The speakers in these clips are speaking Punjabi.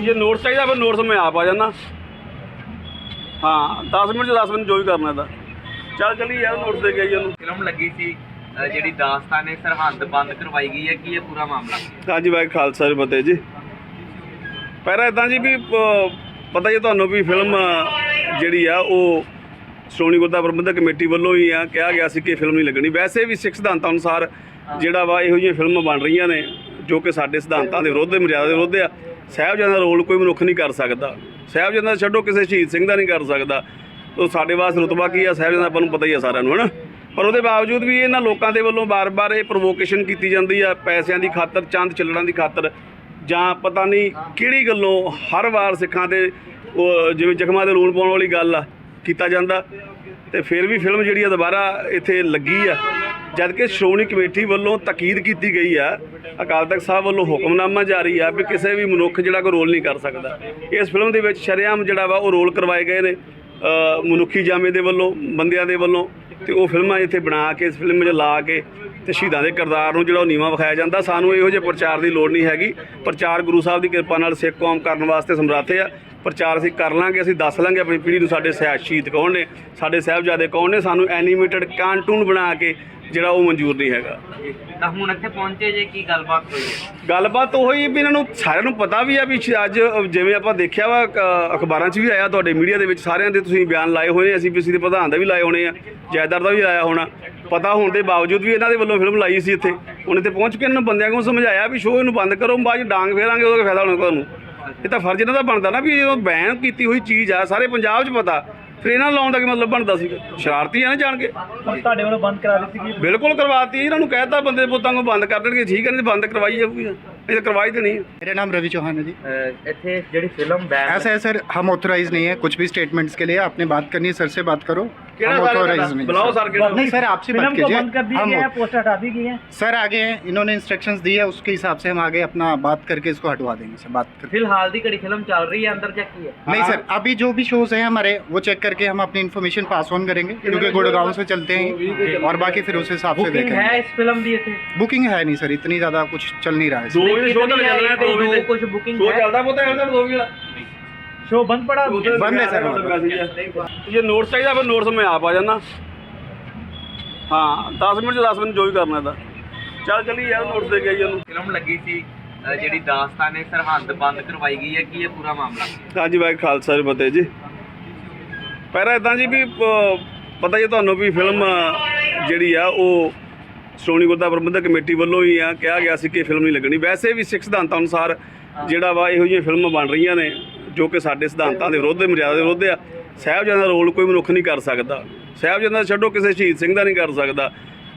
ਜੇ ਨੋਟਸ ਚਾਹੀਦਾ ਫਿਰ ਨੋਟਸ ਮੈਂ ਆਪ ਆ ਜਾਣਾ ਹਾਂ 10 ਮਿੰਟ ਚ 10 ਮਿੰਟ ਜੋ ਵੀ ਕਰਨਾ ਤਾਂ ਚੱਲ ਚੱਲੀ ਯਾਰ ਨੋਟਸ ਦੇ ਕੇ ਆਈ ਉਹਨੂੰ। ਫਿਲਮ ਲੱਗੀ ਸੀ ਅ, ਜਿਹੜੀ ਦਾਸਤਾਨ ਹੈ ਸਰਹੱਦ ਬੰਦ ਕਰਵਾਈ ਗਈ ਹੈ ਕੀ ਇਹ ਪੂਰਾ ਮਾਮਲਾ? ਹਾਂਜੀ ਵਾਹਿ ਖਾਲਸਾ ਜੀ ਫਤਿਹ ਜੀ। ਪਹਿਲਾਂ ਇਦਾਂ ਜੀ ਵੀ ਪਤਾ ਹੀ ਹੈ ਤੁਹਾਨੂੰ ਵੀ ਫਿਲਮ ਜਿਹੜੀ ਆ ਉਹ ਸ਼੍ਰੋਮਣੀ ਗੁਰਦੁਆਰਾ ਪ੍ਰਬੰਧਕ ਕਮੇਟੀ ਵੱਲੋਂ ਹੀ ਆ ਕਿਹਾ ਗਿਆ ਸੀ ਕਿ ਫਿਲਮ ਨਹੀਂ ਲੱਗਣੀ। ਵੈਸੇ ਵੀ ਸਿੱਖ ਸਿਧਾਂਤਾਂ ਅਨੁਸਾਰ ਜਿਹੜਾ ਵਾ ਇਹੋ ਜਿਹੀਆਂ ਫਿਲਮਾਂ ਬਣ ਰਹੀਆਂ ਨੇ ਜੋ ਕਿ ਸਾਡੇ ਸਿਧਾਂਤਾਂ ਦੇ ਵਿਰੁੱਧ ਮਰਿਆਦਾ ਦੇ ਵਿਰੁੱਧ ਆ। ਸਾਹਿਬਜ਼ਾਦਾ ਦਾ ਰੋਲ ਕੋਈ ਮਨੁੱਖ ਨਹੀਂ ਕਰ ਸਕਦਾ। ਸਾਹਿਬਜ਼ਾਦਾ ਦਾ ਛੱਡੋ, ਕਿਸੇ ਸ਼ਹੀਦ ਸਿੰਘ ਦਾ ਨਹੀਂ ਕਰ ਸਕਦਾ। ਉਹ ਸਾਡੇ ਵਾਸਤੇ ਰੁਤਬਾ ਕੀ ਆ? ਸਾਹਿਬਜ਼ਾਦਾ ਆਪਾਂ ਨੂੰ ਪਤਾ ਹੀ ਆ ਸਾਰਿਆਂ ਨੂੰ, ਹਨਾ? ਪਰ ਉਹਦੇ ਬਾਵਜੂਦ ਵੀ ਇਹਨਾਂ ਲੋਕਾਂ ਦੇ ਵੱਲੋਂ ਬਾਰ-ਬਾਰ ਇਹ ਪ੍ਰੋਵੋਕੇਸ਼ਨ ਕੀਤੀ ਜਾਂਦੀ ਆ, ਪੈਸਿਆਂ ਦੀ ਖਾਤਰ, ਚੰਦ ਚੱਲਣਾ ਦੀ ਖਾਤਰ, ਜਾਂ ਪਤਾ ਨਹੀਂ ਕਿਹੜੀ ਗੱਲੋਂ ਹਰ ਵਾਰ ਸਿੱਖਾਂ ਦੇ, ਉਹ ਜਿਵੇਂ ਜ਼ਖਮਾਂ ਦੇ ਲੂਣ ਪਾਉਣ ਵਾਲੀ ਗੱਲ ਆ, ਕੀਤਾ ਜਾਂਦਾ। ਤੇ ਫਿਰ ਵੀ ਫਿਲਮ ਜਿਹੜੀ ਆ ਦੁਬਾਰਾ ਇੱਥੇ ਲੱਗੀ ਆ। ਜਦ ਕਿ ਸ਼੍ਰੋਮਣੀ ਕਮੇਟੀ ਵੱਲੋਂ ਤਾਕੀਦ ਕੀਤੀ ਗਈ ਆ, ਅਕਾਲ ਤਖਤ ਸਾਹਿਬ ਵੱਲੋਂ ਹੁਕਮਨਾਮਾ ਜਾਰੀ ਆ ਵੀ ਕਿਸੇ ਵੀ ਮਨੁੱਖ ਜਿਹੜਾ ਕੋਈ ਰੋਲ ਨਹੀਂ ਕਰ ਸਕਦਾ। ਇਸ ਫਿਲਮ ਦੇ ਵਿੱਚ ਸ਼ਰੇਆਮ ਜਿਹੜਾ ਵਾ ਉਹ ਰੋਲ ਕਰਵਾਏ ਗਏ ਨੇ ਮਨੁੱਖੀ ਜਾਮੇ ਦੇ ਵੱਲੋਂ, ਬੰਦਿਆਂ ਦੇ ਵੱਲੋਂ ਤੇ ਉਹ ਫਿਲਮਾਂ ਇੱਥੇ ਬਣਾ ਕੇ, ਇਸ ਫਿਲਮ 'ਚ ਲਾ ਕੇ ਤੇ ਸ਼ਹੀਦਾਂ ਦੇ ਕਿਰਦਾਰ ਨੂੰ ਜਿਹੜਾ ਉਹ ਨੀਵਾਂ ਵਿਖਾਇਆ ਜਾਂਦਾ। ਸਾਨੂੰ ਇਹੋ ਜਿਹੇ ਪ੍ਰਚਾਰ ਦੀ ਲੋੜ ਨਹੀਂ ਹੈਗੀ। ਪ੍ਰਚਾਰ ਗੁਰੂ ਸਾਹਿਬ ਦੀ ਕਿਰਪਾ ਨਾਲ ਸਿੱਖ ਕੌਮ ਕਰਨ ਵਾਸਤੇ ਸਮਰੱਥ ਆ। ਪ੍ਰਚਾਰ ਅਸੀਂ ਕਰ ਲਾਂਗੇ, ਅਸੀਂ ਦੱਸ ਲਾਂਗੇ ਆਪਣੀ ਪੀੜ੍ਹੀ ਨੂੰ ਸਾਡੇ ਸਿਆ ਸ਼ਹੀਦ ਕੌਣ ਨੇ, ਸਾਡੇ ਸਾਹਿਬਜ਼ਾਦੇ ਕੌਣ ਨੇ। ਸਾਨੂੰ ਐਨੀਮੇਟਡ ਕਾਰਟੂਨ ਬਣਾ ਕੇ ਜਿਹੜਾ ਉਹ ਮਨਜ਼ੂਰ ਨਹੀਂ ਹੈਗਾ। ਤਾਂ ਹੁਣ ਇੱਥੇ ਪਹੁੰਚੇ ਜੇ ਕੀ ਗੱਲਬਾਤ ਹੋਈ ਹੈ? ਗੱਲਬਾਤ ਉਹੀ ਵੀ ਇਹਨਾਂ ਨੂੰ ਸਾਰਿਆਂ ਨੂੰ ਪਤਾ ਵੀ ਆ ਵੀ ਅੱਜ ਜਿਵੇਂ ਆਪਾਂ ਦੇਖਿਆ ਵਾ ਅ, ਅਖਬਾਰਾਂ 'ਚ ਵੀ ਆਇਆ ਤੁਹਾਡੇ ਮੀਡੀਆ ਦੇ ਵਿੱਚ ਸਾਰਿਆਂ ਦੇ ਤੁਸੀਂ ਬਿਆਨ ਲਾਏ ਹੋਏ ਨੇ ਐਸਪੀਸੀ ਦੇ ਪ੍ਰਧਾਨ ਦਾ ਵੀ ਲਾਏ ਹੋਣੇ ਆ ਜੈਦਾਰ ਦਾ ਵੀ ਲਾਇਆ ਹੋਣਾ। ਪਤਾ ਹੋਣ ਦੇ ਬਾਵਜੂਦ ਵੀ ਇਹਨਾਂ ਦੇ ਵੱਲੋਂ ਫਿਲਮ ਲਾਈ ਸੀ ਇੱਥੇ। ਹੁਣ ਇੱਥੇ ਪਹੁੰਚ ਕੇ ਇਹਨਾਂ ਬੰਦਿਆਂ ਨੂੰ ਸਮਝਾਇਆ ਵੀ ਸ਼ੋਅ ਇਹਨੂੰ ਬੰਦ ਕਰੋ ਬਾਅਦ 'ਚ ਡਾਂਗ ਫੇਰਾਂਗੇ ਉਹਦਾ ਕੀ ਫਾਇਦਾ ਹੋਣਾ ਤੁਹਾਨੂੰ। ਇਹ ਤਾਂ ਫਰਜ਼ ਇਹਨਾਂ ਦਾ ਬਣਦਾ ਨਾ ਵੀ ਇਹ ਬੈਨ ਕੀਤੀ ਹੋਈ ਚੀਜ਼ ਆ ਸਾਰੇ ਪੰਜਾਬ 'ਚ ਪਤਾ। ਫਿਰ ਇਹਨਾਂ ਨੂੰ ਲਾਉਣ ਦਾ ਕੀ ਮਤਲਬ ਬਣਦਾ ਸੀਗਾ ਸ਼ਰਾਰਤੀ ਆ ਨਾ ਜਾਣ ਕੇ ਤੁਹਾਡੇ ਵੱਲੋਂ ਬੰਦ ਕਰਾ ਦਿੱਤੀ ਗਈ ਬਿਲਕੁਲ ਕਰਵਾਤੀ ਇਹਨਾਂ ਨੂੰ ਕਹਿਤਾ ਬੰਦੇ ਪੁੱਤਾਂ ਨੂੰ ਬੰਦ ਕਰ ਦੇਣਗੇ ਠੀਕ ਹੈ ਨਹੀਂ ਤਾਂ ਬੰਦ ਕਰਵਾਈ ਜਾਊਗੀ ਇਹ ਤਾਂ ਕਰਵਾਈ ਤੇ ਨਹੀਂ ਹੈ मेरा नाम रवि चौहान है जी ਅ, ਇੱਥੇ ਜਿਹੜੀ ਫਿਲਮ ਬੈਨ ऐसा है सर हम ऑथोराइज नहीं है कुछ भी स्टेटमेंट्स के लिए आपने बात करनी है सर से बात करो ਕਿਹੜਾ सर आगे इन्होंने इंस्ट्रक्शन दी है उसके हिसाब से हम आगे अपना बात करके इसको हटवा देंगे फ़िलहाल कड़ी फ़िल्म चल रही है अंदर चेक की नहीं सर अभी जो भी शोज़ है हमारे वो चेक करके हम अपनी इन्फॉर्मेशन पास ऑन करेंगे क्योंकि गुड़गांव से चलते हैं और बाकी फिर उस हिसाब से देखें बुकिंग है नहीं सर इतनी ज़्यादा कुछ चल नहीं रहा है। कुछ बुकिंग शो बंद पड़ा ਬੰਦ ਹੈ sir, ਜੇ ਨੋਟਸ ਚਾਹੀਦਾ ਫਿਰ ਨੋਟਸ ਮੈਂ ਆਪ ਆ ਜਾਣਾ ਹਾਂ 10 ਮਿੰਟ ਚ 10 ਮਿੰਟ ਜੋ ਵੀ ਕਰਨਾ ਤਾਂ ਚੱਲ ਚੱਲੀ ਯਾਰ ਨੋਟਸ ਦੇ ਕੇ ਆਈ ਉਹਨੂੰ ਫਿਲਮ ਲੱਗੀ ਸੀ ਅ, ਜਿਹੜੀ ਦਾਸਤਾਨ ਹੈ ਸਰਹੱਦ ਬੰਦ ਕਰਵਾਈ ਗਈ ਹੈ ਕੀ ਇਹ ਪੂਰਾ ਮਾਮਲਾ ਹਾਂਜੀ ਵਾਹਿ ਖਾਲਸਾ ਜੀ ਫਤਿਹ ਜੀ ਪਹਿਲਾਂ ਇਦਾਂ ਜੀ ਵੀ ਅਹ, ਪਤਾ ਹੀ ਹੈ ਤੁਹਾਨੂੰ ਵੀ ਫਿਲਮ ਅਹ, ਜਿਹੜੀ ਆ ਉਹ ਸ਼੍ਰੋਮਣੀ ਗੁਰਦੁਆਰਾ ਪ੍ਰਬੰਧਕ ਕਮੇਟੀ ਵੱਲੋਂ ਹੀ ਆ ਕਿਹਾ ਗਿਆ ਸੀ ਕਿ ਫਿਲਮ ਨਹੀਂ ਲੱਗਣੀ ਵੈਸੇ ਵੀ ਸਿੱਖ ਸਿਧਾਂਤਾਂ ਅਨੁਸਾਰ ਜਿਹੜਾ ਵਾ ਇਹੋ ਜਿਹੀਆਂ ਫਿਲਮਾਂ ਬਣ ਰਹੀਆਂ ਨੇ ਜੋ ਕਿ ਸਾਡੇ ਸਿਧਾਂਤਾਂ ਦੇ ਵਿਰੁੱਧ ਮਰਿਆਦਾ ਦੇ ਵਿਰੁੱਧ ਆ ਸਾਹਿਬਜ਼ਾਦਿਆਂ ਦਾ ਰੋਲ ਕੋਈ ਮਨੁੱਖ ਨਹੀਂ ਕਰ ਸਕਦਾ। ਸਾਹਿਬਜ਼ਾਦਾ ਦਾ ਛੱਡੋ, ਕਿਸੇ ਸ਼ਹੀਦ ਸਿੰਘ ਦਾ ਨਹੀਂ ਕਰ ਸਕਦਾ।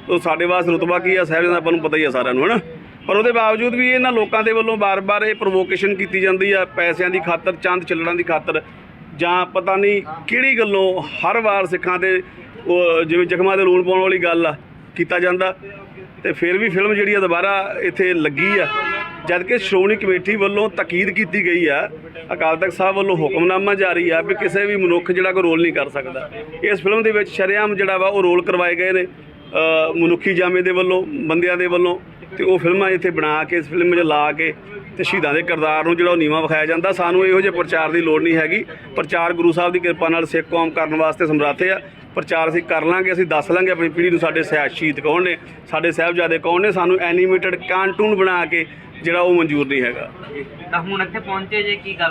ਉਹ ਸਾਡੇ ਵਾਸਤੇ ਰੁਤਬਾ ਕੀ ਆ? ਸਾਹਿਬਜ਼ਾਦਾ ਆਪਾਂ ਨੂੰ ਪਤਾ ਹੀ ਆ ਸਾਰਿਆਂ ਨੂੰ, ਹਨਾ? ਪਰ ਉਹਦੇ ਬਾਵਜੂਦ ਵੀ ਇਹਨਾਂ ਲੋਕਾਂ ਦੇ ਵੱਲੋਂ ਬਾਰ-ਬਾਰ ਇਹ ਪ੍ਰੋਵੋਕੇਸ਼ਨ ਕੀਤੀ ਜਾਂਦੀ ਆ, ਪੈਸਿਆਂ ਦੀ ਖਾਤਰ, ਚੰਦ ਚੱਲਣਾ ਦੀ ਖਾਤਰ, ਜਾਂ ਪਤਾ ਨਹੀਂ ਕਿਹੜੀ ਗੱਲੋਂ ਹਰ ਵਾਰ ਸਿੱਖਾਂ ਦੇ, ਉਹ ਜਿਵੇਂ ਜ਼ਖਮਾਂ ਦੇ ਲੂਣ ਪਾਉਣ ਵਾਲੀ ਗੱਲ ਆ, ਕੀਤਾ ਜਾਂਦਾ। ਤੇ ਫਿਰ ਵੀ ਫਿਲਮ ਜਿਹੜੀ ਆ ਦੁਬਾਰਾ ਇੱਥੇ ਲੱਗੀ ਆ। ਜਦਕਿ ਸ਼੍ਰੋਮਣੀ ਕਮੇਟੀ ਵੱਲੋਂ ਤਾਕੀਦ ਕੀਤੀ ਗਈ ਆ, ਅਕਾਲ ਤਖਤ ਸਾਹਿਬ ਵੱਲੋਂ ਹੁਕਮਨਾਮਾ ਜਾਰੀ ਆ ਵੀ ਕਿਸੇ ਵੀ ਮਨੁੱਖ ਜਿਹੜਾ ਕੋਈ ਰੋਲ ਨਹੀਂ ਕਰ ਸਕਦਾ। ਇਸ ਫਿਲਮ ਦੇ ਵਿੱਚ ਸ਼ਰੇਆਮ ਜਿਹੜਾ ਵਾ ਉਹ ਰੋਲ ਕਰਵਾਏ ਗਏ ਨੇ ਮਨੁੱਖੀ ਜਾਮੇ ਦੇ ਵੱਲੋਂ, ਬੰਦਿਆਂ ਦੇ ਵੱਲੋਂ, ਤੇ ਉਹ ਫਿਲਮਾਂ ਇੱਥੇ ਬਣਾ ਕੇ, ਇਸ ਫਿਲਮ 'ਚ ਲਾ ਕੇ ਤੇ ਸ਼ਹੀਦਾਂ ਦੇ ਕਿਰਦਾਰ ਨੂੰ ਜਿਹੜਾ ਉਹ ਨੀਵਾਂ ਵਿਖਾਇਆ ਜਾਂਦਾ। ਸਾਨੂੰ ਇਹੋ ਜਿਹੇ ਪ੍ਰਚਾਰ ਦੀ ਲੋੜ ਨਹੀਂ ਹੈਗੀ। ਪ੍ਰਚਾਰ ਗੁਰੂ ਸਾਹਿਬ ਦੀ ਕਿਰਪਾ ਨਾਲ ਸਿੱਖ ਕੌਮ ਕਰਨ ਵਾਸਤੇ ਸਮਰਾਥੇ ਆ। ਪ੍ਰਚਾਰ ਅਸੀਂ ਕਰ ਲਾਂਗੇ, ਅਸੀਂ ਦੱਸ ਲਾਂਗੇ ਆਪਣੀ ਪੀੜ੍ਹੀ ਨੂੰ ਸਾਡੇ ਸਿਆ ਸ਼ਹੀਦ ਕੌਣ ਨੇ, ਸਾਡੇ ਸਾਹਿਬਜ਼ਾਦੇ ਕੌਣ ਨੇ, ਸਾਨੂੰ ਐਨੀਮੇਟਡ ਕਾਰਟੂਨ ਬਣਾ ਕੇ ਜਿਹੜਾ ਉਹ ਮਨਜ਼ੂਰ ਨਹੀਂ ਹੈਗਾ। ਤਾਂ ਹੁਣ ਇੱਥੇ ਪਹੁੰਚੇ ਜੇ ਕੀ ਗੱਲ?